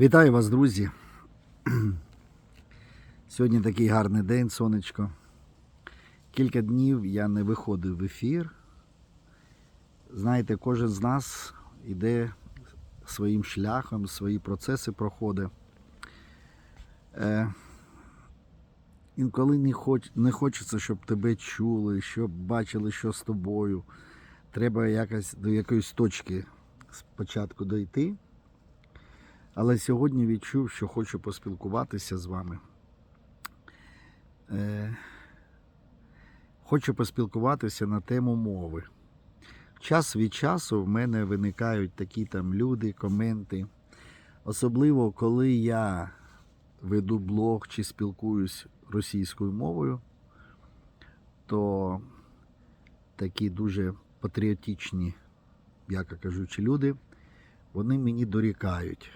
Вітаю вас, друзі. Сьогодні такий гарний день, сонечко. Кілька днів я не виходив в ефір. Знаєте, кожен з нас йде своїм шляхом, свої процеси проходить. Е, інколи не, хоч, не хочеться, щоб тебе чули, щоб бачили, що з тобою. Треба якось до якоїсь точки спочатку дойти. Але сьогодні відчув, що хочу поспілкуватися з вами. Е, хочу поспілкуватися на тему мови. Час від часу в мене виникають такі там люди, коменти. Особливо, коли я веду блог чи спілкуюсь російською мовою, то такі дуже патріотичні, яко кажучи, люди, вони мені дорікають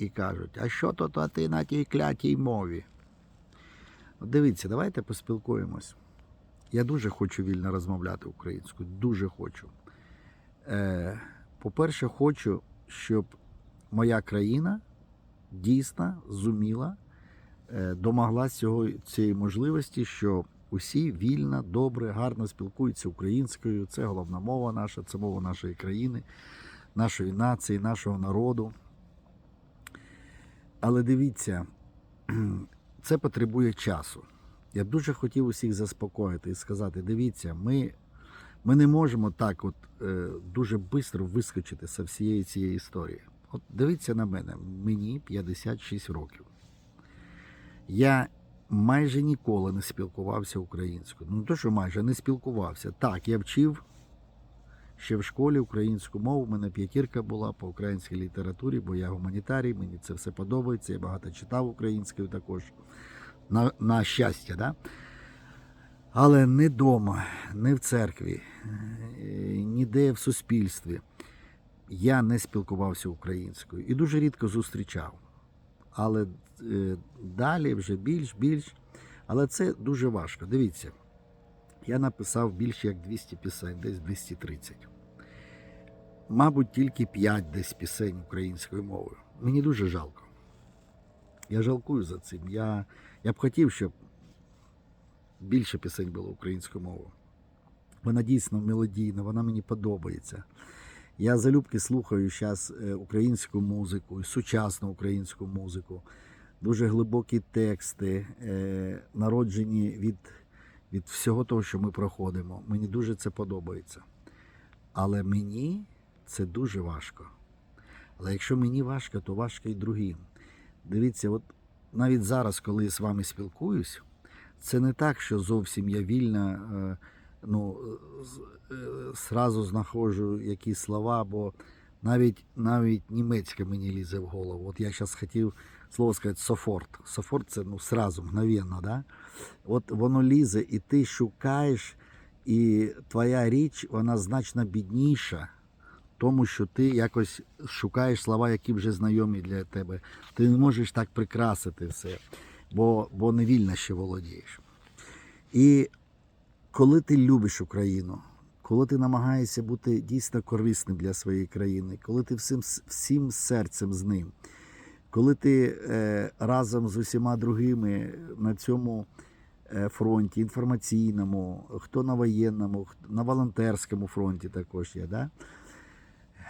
і кажуть, а що то, ти на тій клятій мові? Дивіться, давайте поспілкуємось. Я дуже хочу вільно розмовляти українською, дуже хочу. Е, по-перше, хочу, щоб моя країна дійсно зуміла, е, домоглась цього, цієї можливості, що усі вільно, добре, гарно спілкуються українською. Це головна мова наша, це мова нашої країни, нашої нації, нашого народу. Але дивіться, це потребує часу. Я дуже хотів усіх заспокоїти і сказати: дивіться, ми, ми не можемо так от е, дуже швидко вискочити з всієї цієї історії. От дивіться на мене, мені 56 років. Я майже ніколи не спілкувався українською. Ну, то, що майже не спілкувався. Так, я вчив ще в школі українську мову. У мене п'ятірка була по українській літературі, бо я гуманітарій, мені це все подобається. Я багато читав українською також. На, на щастя, да? але не вдома, не в церкві, е, ніде в суспільстві. Я не спілкувався українською і дуже рідко зустрічав. Але е, далі вже більш, більш. Але це дуже важко. Дивіться, я написав більше як 200 пісень, десь 230. Мабуть, тільки 5 десь пісень українською мовою. Мені дуже жалко. Я жалкую за цим. Я, я б хотів, щоб більше пісень було українською мовою. Вона дійсно мелодійна, вона мені подобається. Я залюбки слухаю зараз українську музику, сучасну українську музику, дуже глибокі тексти, е, народжені від, від всього того, що ми проходимо. Мені дуже це подобається. Але мені це дуже важко. Але якщо мені важко, то важко і другим. Дивіться, от навіть зараз, коли я з вами спілкуюсь, це не так, що зовсім я вільна, е, ну, е, зразу знаходжу якісь слова, бо навіть, навіть німецьке мені лізе в голову. От я зараз хотів слово сказати софорт. Софорт це ну, сразу, мгновенно, да? От воно лізе, і ти шукаєш, і твоя річ, вона значно бідніша тому, що ти якось шукаєш слова, які вже знайомі для тебе. Ти не можеш так прикрасити все, бо, бо не ще володієш. І коли ти любиш Україну, коли ти намагаєшся бути дійсно корисним для своєї країни, коли ти всім, всім серцем з ним, коли ти е, разом з усіма другими на цьому е, фронті, інформаційному, хто на воєнному, на волонтерському фронті також є, да?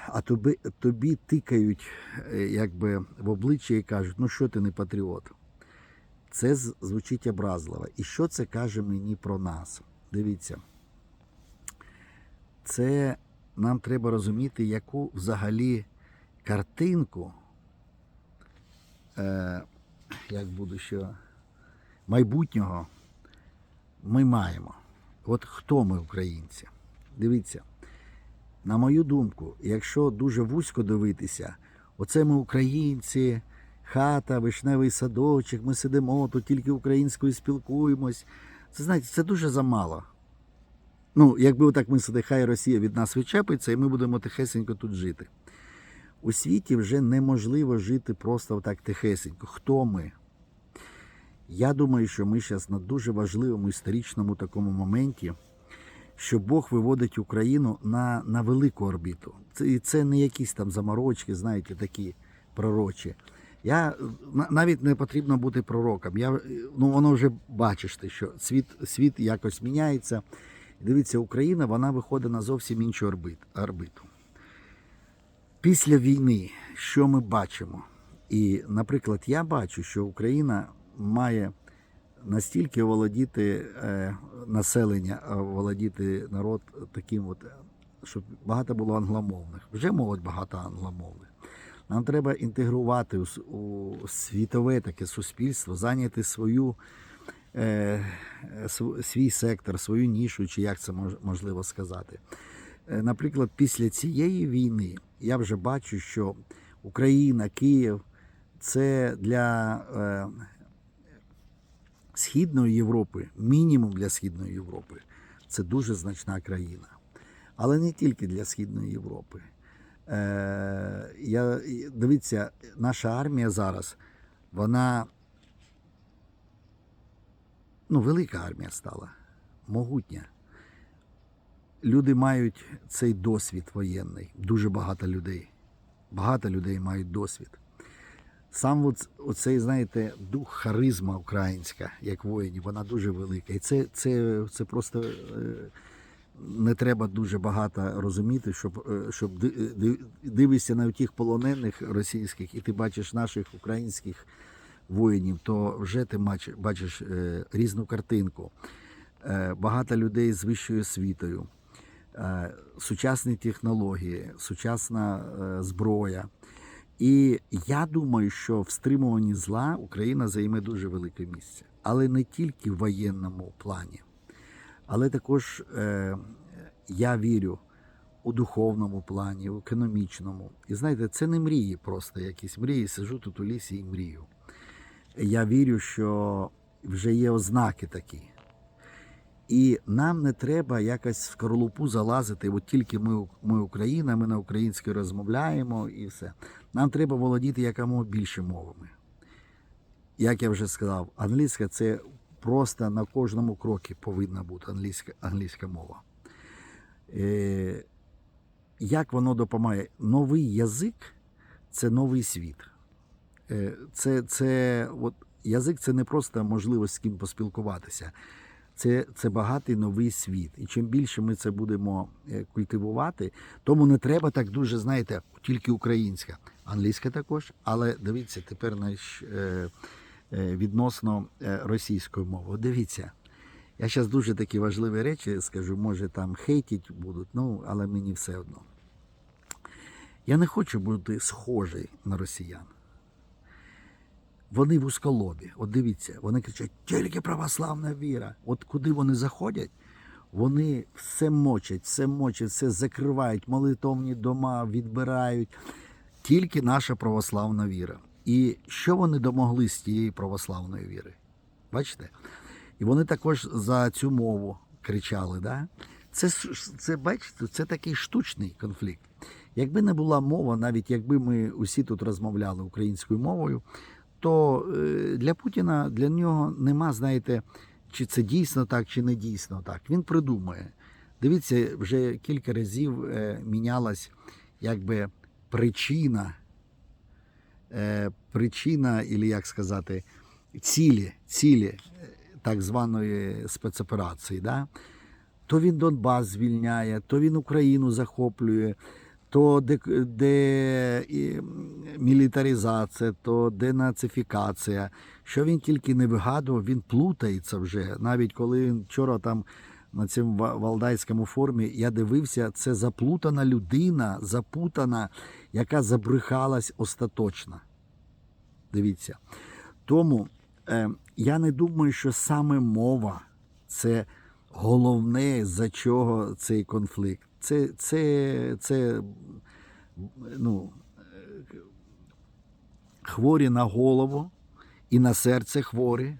А тобі, тобі тикають е, якби в обличчя і кажуть, ну що ти не патріот. Це звучить образливо. І що це каже мені про нас? Дивіться, це нам треба розуміти, яку взагалі картинку, е, як буду майбутнього ми маємо. От хто ми, українці? Дивіться, на мою думку, якщо дуже вузько дивитися, оце ми українці, хата, вишневий садочок, ми сидимо тут тільки українською спілкуємось. Це знаєте, це дуже замало. Ну, якби отак ми сидимо, хай Росія від нас відчепиться, і ми будемо тихесенько тут жити. У світі вже неможливо жити просто отак тихесенько. Хто ми? Я думаю, що ми зараз на дуже важливому історичному такому моменті, що Бог виводить Україну на, на велику орбіту. Це, і це не якісь там заморочки, знаєте, такі пророчі. Я навіть не потрібно бути пророком. Я, ну, воно вже бачиш ти, що світ, світ якось міняється. Дивіться, Україна вона виходить на зовсім іншу орбит, орбиту. Після війни, що ми бачимо? І, наприклад, я бачу, що Україна має настільки володіти е, населення, володіти народ таким, от, щоб багато було англомовних. Вже молодь багато англомовних. Нам треба інтегрувати у, світове таке суспільство, зайняти свою, е, свій сектор, свою нішу, чи як це мож- можливо сказати. Е, Наприклад, після цієї війни я вже бачу, що Україна, Київ це для Східної Європи, мінімум для Східної Європи, це дуже значна країна. Але не тільки для Східної Європи. Е, я, дивіться, наша армія зараз, вона ну, велика армія стала, могутня. Люди мають цей досвід воєнний, дуже багато людей. Багато людей мають досвід. Сам от, оцей, знаєте, дух харизма українська, як воїнів, вона дуже велика. І це, це, це просто е, не треба дуже багато розуміти, щоб, е, щоб ди- ди- дивишся на тих полонених російських, і ти бачиш наших українських воїнів, то вже ти бачиш, е, різну картинку. Багато людей з вищою освітою, сучасні технології, сучасна зброя. І я думаю, що в стримуванні зла Україна займе дуже велике місце, але не тільки в воєнному плані, але також е, я вірю у духовному плані, у економічному. І знаєте, це не мрії просто якісь мрії. Сижу тут у лісі і мрію. Я вірю, що вже є ознаки такі. І нам не треба якось в скорлупу залазити, от тільки ми, ми Україна, ми на українській розмовляємо і все. Нам треба володіти якомога більше мовами. Як я вже сказав, англійська це просто на кожному крокі повинна бути англійська, англійська мова. Е, як воно допомагає? Новий язик це новий світ. Е, це, це, от, язик це не просто можливість з ким поспілкуватися. Це, це багатий новий світ. І чим більше ми це будемо е, культивувати, тому не треба так дуже, знаєте, тільки українська, англійська також. Але дивіться, тепер наш, е, е, відносно російської мови. Дивіться, я зараз дуже такі важливі речі скажу, може там хейтіть будуть, ну, але мені все одно. Я не хочу бути схожий на росіян. Вони вузьколобі. От дивіться, вони кричать, тільки православна віра. От куди вони заходять, вони все мочать, все мочать, все закривають, молитовні дома відбирають. Тільки наша православна віра. І що вони домогли з тієї православної віри? Бачите? І вони також за цю мову кричали. Да? Це, це, бачите, це такий штучний конфлікт. Якби не була мова, навіть якби ми усі тут розмовляли українською мовою, то е, для Путіна для нього нема, знаєте, чи це дійсно так, чи не дійсно так. Він придумує. Дивіться, вже кілька разів е, мінялась якби причина, е, причина, і як сказати, цілі, цілі так званої спецоперації. Да? То він Донбас звільняє, то він Україну захоплює, то де, де то денацифікація. Що він тільки не вигадував, він плутається вже. Навіть коли він вчора там на цьому валдайському форумі я дивився, це заплутана людина, запутана, яка забрехалась остаточно. Дивіться. Тому е, я не думаю, що саме мова це головне, за чого цей конфлікт. Це, це, це ну, хворі на голову і на серце хворі.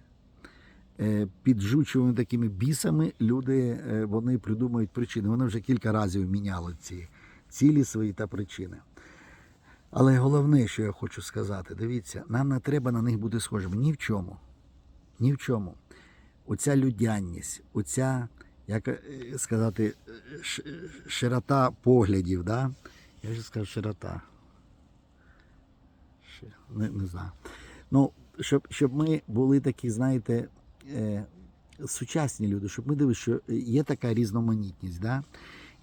Е, Під жучими такими бісами люди е, вони придумують причини. Вони вже кілька разів міняли ці цілі свої та причини. Але головне, що я хочу сказати, дивіться, нам не треба на них бути схожими ні в чому. Ні в чому. Оця людяність, оця, як е, сказати, широта поглядів, да? я вже сказав широта. не, не знаю. Ну, щоб, щоб ми були такі, знаєте, е, сучасні люди, щоб ми дивилися, що є така різноманітність, да?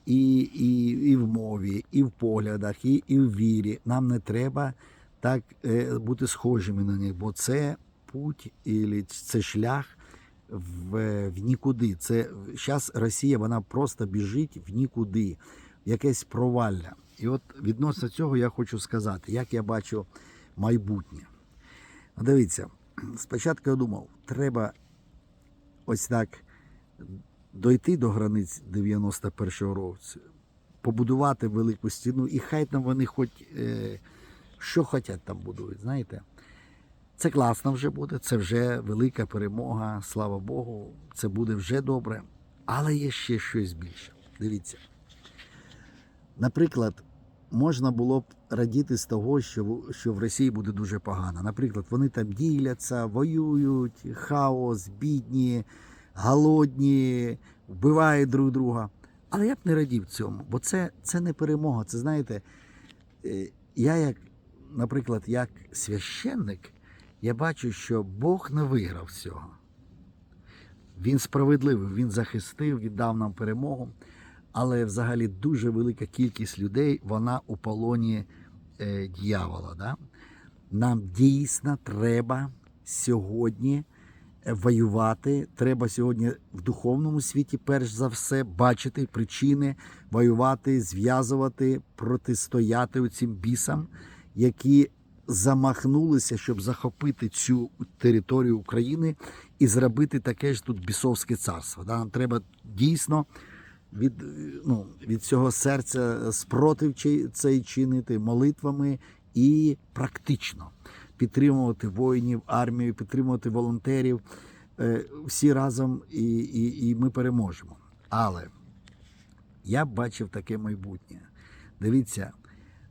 і, і, і в мові, і в поглядах, і, і в вірі. Нам не треба так е, бути схожими на них, бо це путь, і це шлях в, в нікуди. Це зараз Росія вона просто біжить в нікуди, якесь провалля. І от відносно цього я хочу сказати, як я бачу майбутнє. Ну, Дивіться, спочатку я думав, треба ось так дойти до границь 91-го року, побудувати велику стіну, і хай там вони хоч е, що хочуть там будують, знаєте. Це класно вже буде, це вже велика перемога, слава Богу, це буде вже добре. Але є ще щось більше. Дивіться. Наприклад, можна було б радіти з того, що, що в Росії буде дуже погано. Наприклад, вони там діляться, воюють, хаос, бідні, голодні, вбивають друг друга. Але я б не радів цьому, бо це, це не перемога. Це знаєте, е, я як, наприклад, як священник, я бачу, що Бог не виграв з цього. Він справедливий, він захистив, віддав нам перемогу. Але взагалі дуже велика кількість людей, вона у полоні е, дьявола. Да? Нам дійсно треба сьогодні е, воювати. Треба сьогодні в духовному світі, перш за все, бачити причини, воювати, зв'язувати, протистояти цим бісам, які замахнулися, щоб захопити цю територію України і зробити таке ж тут бісовське царство. Нам треба дійсно від, ну, від цього серця спротив цей чинити молитвами і практично підтримувати воїнів, армію, підтримувати волонтерів е, всі разом, і, і, і ми переможемо. Але я бачив таке майбутнє. Дивіться,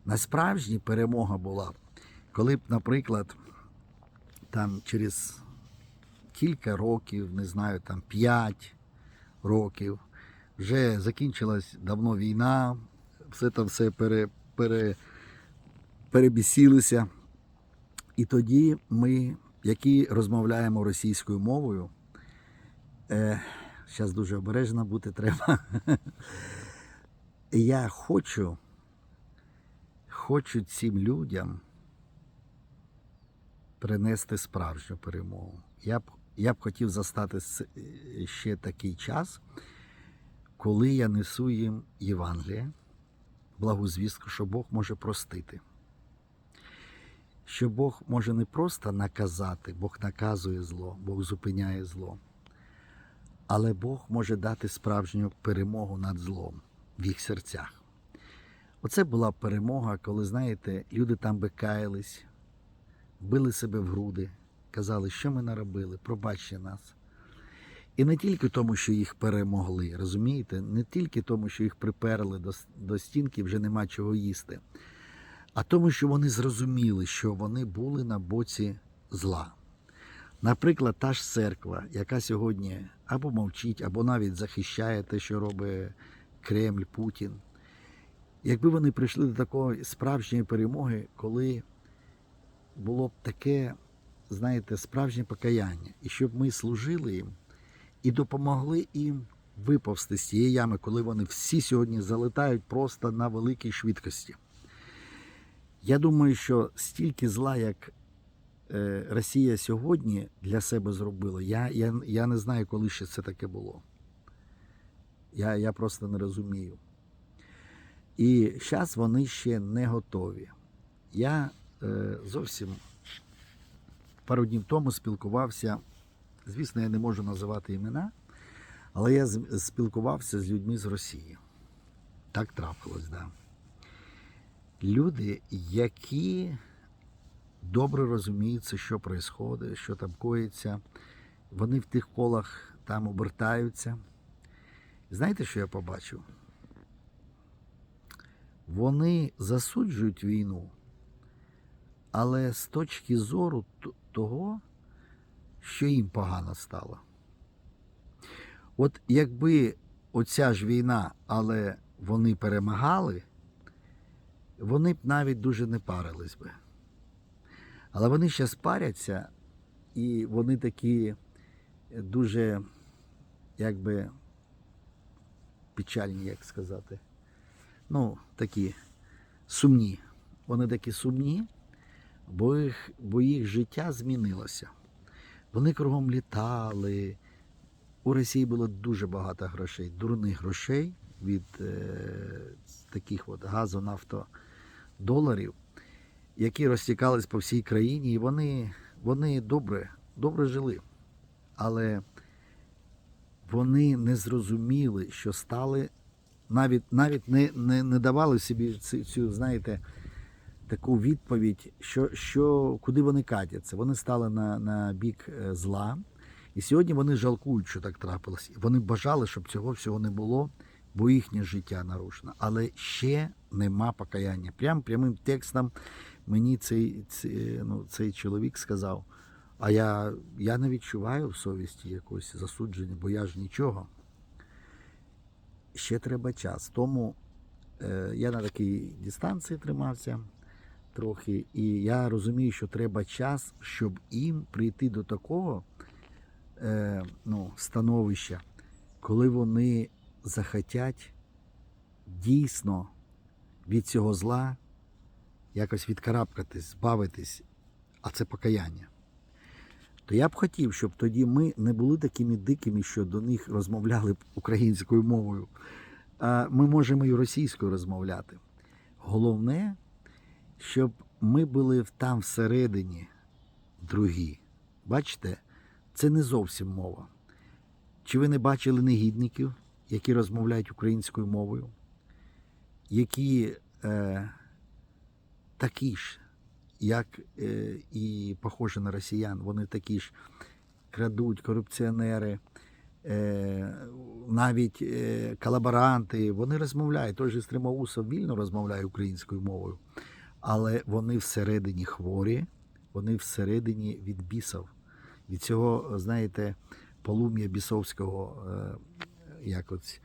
насправжні перемога була, коли б, наприклад, там через кілька років, не знаю, там 5 років, вже закінчилась давно війна, все там все пере, пере, перебісілися. І тоді ми, які розмовляємо російською мовою, е, зараз дуже обережно бути треба. Я хочу, хочу цим людям принести справжню перемогу. Я б, я б хотів застати ще такий час, коли я несу їм Євангеліє, благу звістку, що Бог може простити. Що Бог може не просто наказати, Бог наказує зло, Бог зупиняє зло, але Бог може дати справжню перемогу над злом в їх серцях. Оце була перемога, коли, знаєте, люди там би каялись, били себе в груди, казали, що ми наробили, пробачте нас. І не тільки тому, що їх перемогли, розумієте? Не тільки тому, що їх приперли до, до стінки, вже нема чого їсти, а тому, що вони зрозуміли, що вони були на боці зла. Наприклад, та ж церква, яка сьогодні або мовчить, або навіть захищає те, що робить Кремль, Путін. Якби вони прийшли до такої справжньої перемоги, коли було б таке, знаєте, справжнє покаяння, і щоб ми служили їм і допомогли їм виповзти з цієї ями, коли вони всі сьогодні залетають просто на великій швидкості. Я думаю, що стільки зла, як е, Росія сьогодні для себе зробила, я, я, я не знаю, коли ще це таке було. Я, я просто не розумію. І зараз вони ще не готові. Я зовсім пару днів тому спілкувався. Звісно, я не можу називати імена, але я спілкувався з людьми з Росії. Так трапилось. Да. Люди, які добре розуміються, що відбувається, що там коїться, вони в тих колах там обертаються. Знаєте, що я побачив? Вони засуджують війну, але з точки зору того, що їм погано стало. От якби оця ж війна, але вони перемагали, вони б навіть дуже не парились би. Але вони зараз паряться, і вони такі дуже, якби, печальні, як сказати. Ну, такі сумні. Вони такі сумні, бо їх, бо їх життя змінилося. Вони кругом літали. У Росії було дуже багато грошей, дурних грошей від е, таких от газу, нафто доларів, які розтікались по всій країні, і вони, вони добре, добре жили. Але вони не зрозуміли, що стали, навіть, навіть не, не, не давали собі цю, цю, знаєте, таку відповідь, що, що, куди вони катяться. Вони стали на, на бік е, зла. І сьогодні вони жалкують, що так трапилось. Вони бажали, щоб цього всього не було, бо їхнє життя нарушено. Але ще нема покаяння. Прям прямим текстом мені цей, цей, ну, цей чоловік сказав. А я, я не відчуваю в совісті якогось засудження, бо я ж нічого. Ще треба час. Тому е, я на такій дистанції тримався трохи, і я розумію, що треба час, щоб їм прийти до такого е, ну, становища, коли вони захотять дійсно від цього зла якось відкарабкатись, збавитись, а це покаяння. То я б хотів, щоб тоді ми не були такими дикими, що до них розмовляли б українською мовою. Ми можемо і російською розмовляти. Головне, щоб ми були там всередині другі. Бачите, це не зовсім мова. Чи ви не бачили негідників, які розмовляють українською мовою, які е, такі ж, як е, і похожі на росіян, вони такі ж крадуть, корупціонери, е, навіть е, колаборанти, вони розмовляють. Той же Стримоусов вільно розмовляє українською мовою, але вони всередині хворі, вони всередині від бісов. Від цього, знаєте, полум'я бісовського е, як ось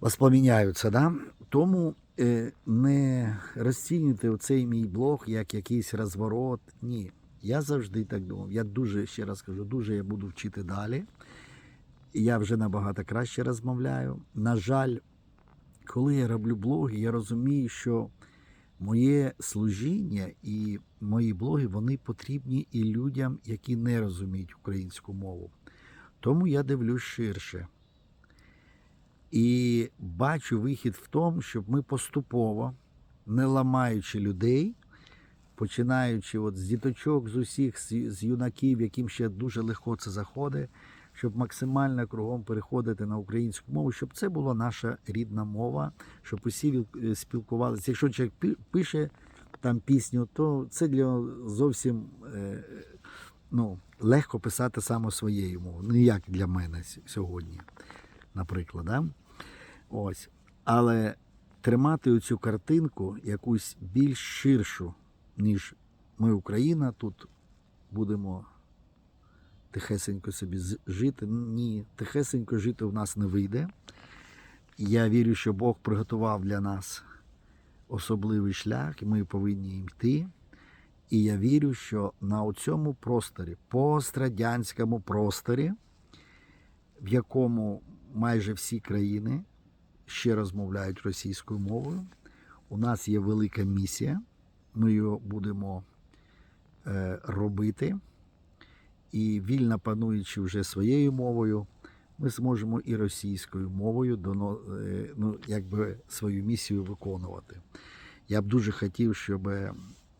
воспламіняються. Да? Тому е, не розцінюйте оцей мій блог як якийсь розворот. Ні. Я завжди так думав. Я дуже, ще раз кажу, дуже я буду вчити далі. Я вже набагато краще розмовляю. На жаль, коли я роблю блоги, я розумію, що моє служіння і мої блоги вони потрібні і людям, які не розуміють українську мову. Тому я дивлюсь ширше. І бачу вихід в тому, щоб ми поступово, не ламаючи людей, починаючи от з діточок, з усіх, з, юнаків, яким ще дуже легко це заходить, щоб максимально кругом переходити на українську мову, щоб це була наша рідна мова, щоб усі е, спілкувалися. Якщо чоловік пише там пісню, то це для зовсім е, ну, легко писати саме своєю мовою. Не як для мене сьогодні, наприклад. Да? Ось. Але тримати оцю картинку якусь більш ширшу, ніж ми Україна, тут будемо тихесенько собі жити. Ні, тихесенько жити у нас не вийде. Я вірю, що Бог приготував для нас особливий шлях, і ми повинні їм йти. І я вірю, що на цьому просторі, пострадянському просторі, в якому майже всі країни ще розмовляють російською мовою, у нас є велика місія. Ми її будемо е, робити. І вільно пануючи вже своєю мовою, ми зможемо і російською мовою е, ну, якби свою місію виконувати. Я б дуже хотів, щоб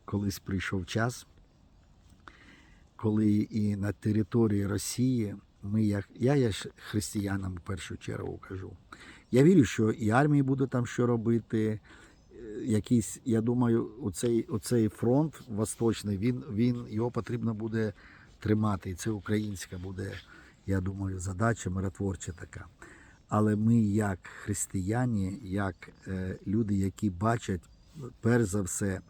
колись прийшов час, коли і на території Росії ми, як я є християнам в першу чергу кажу. Я вірю, що і армії буде там що робити. Е, Якийсь, я думаю, оцей, оцей фронт восточний, він, він його потрібно буде тримати. І це українська буде, я думаю, задача миротворча така. Але ми, як християні, як е, люди, які бачать, перш за все,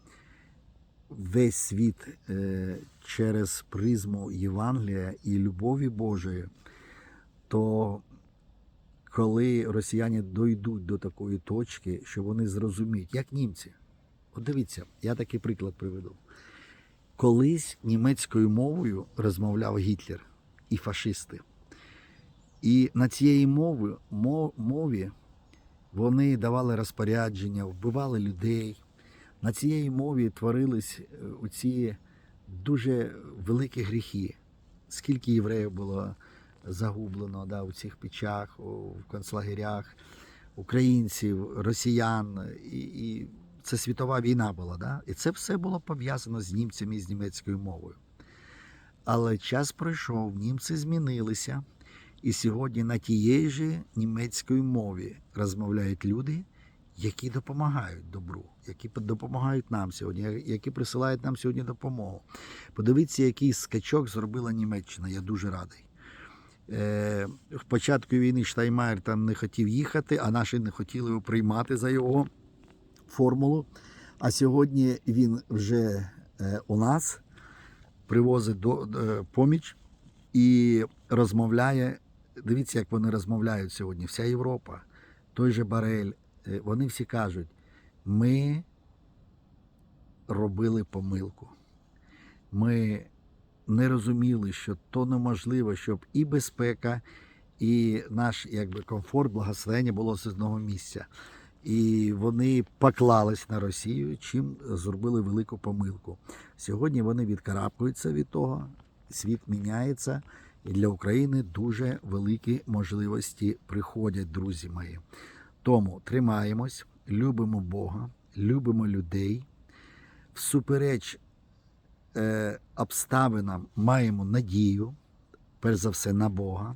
весь світ е, через призму Євангелія і любові Божої, то коли росіяни дойдуть до такої точки, що вони зрозуміють, як німці. От дивіться, я такий приклад приведу. Колись німецькою мовою розмовляв Гітлер і фашисти. І на цієї мови, мові вони давали розпорядження, вбивали людей. На цієї мові творились е, ці дуже великі гріхи. Скільки євреїв було загублено да, у цих печах, у- в концлагерях, українців, росіян. І, і це світова війна була. Да? І це все було пов'язано з німцями і з німецькою мовою. Але час пройшов, німці змінилися. І сьогодні на тієї ж німецької мові розмовляють люди, які допомагають добру, які допомагають нам сьогодні, які присилають нам сьогодні допомогу. Подивіться, який скачок зробила Німеччина. Я дуже радий. Е, в початку війни Штайнмаєр там не хотів їхати, а наші не хотіли його приймати за його формулу. А сьогодні він вже е, у нас привозить до, е, поміч і розмовляє. Дивіться, як вони розмовляють сьогодні. Вся Європа, той же Барель. е, Вони всі кажуть, ми робили помилку. Ми не розуміли, що то неможливо, щоб і безпека, і наш якби, комфорт, благословення було з одного місця. І вони поклались на Росію, чим зробили велику помилку. Сьогодні вони відкарабкуються від того, світ міняється, і для України дуже великі можливості приходять, друзі мої. Тому тримаємось, любимо Бога, любимо людей. Всупереч е, обставинам маємо надію, перш за все, на Бога,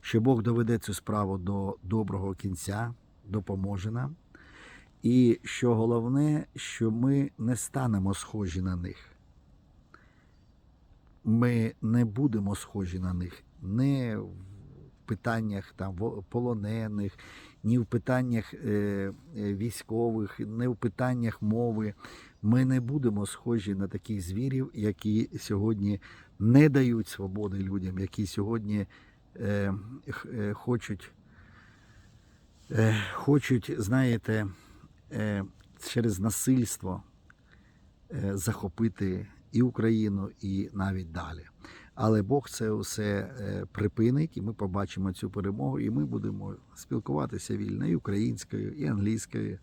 що Бог доведе цю справу до доброго кінця, допоможе нам. І що головне, що ми не станемо схожі на них. Ми не будемо схожі на них не в питаннях там полонених, ні в питаннях е, е, військових, не в питаннях мови. Ми не будемо схожі на таких звірів, які сьогодні не дають свободи людям, які сьогодні е, е, хочуть, е, хочуть, знаєте, через насильство е, захопити і Україну, і навіть далі. Але Бог це все е, припинить, і ми побачимо цю перемогу, і ми будемо спілкуватися вільно і українською, і англійською,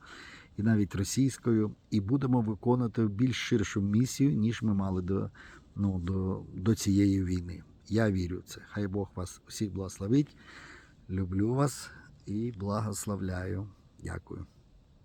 і навіть російською, і будемо виконувати більш ширшу місію, ніж ми мали до, ну, до, до цієї війни. Я вірю в це. Хай Бог вас всіх благословить. Люблю вас і благословляю. Дякую.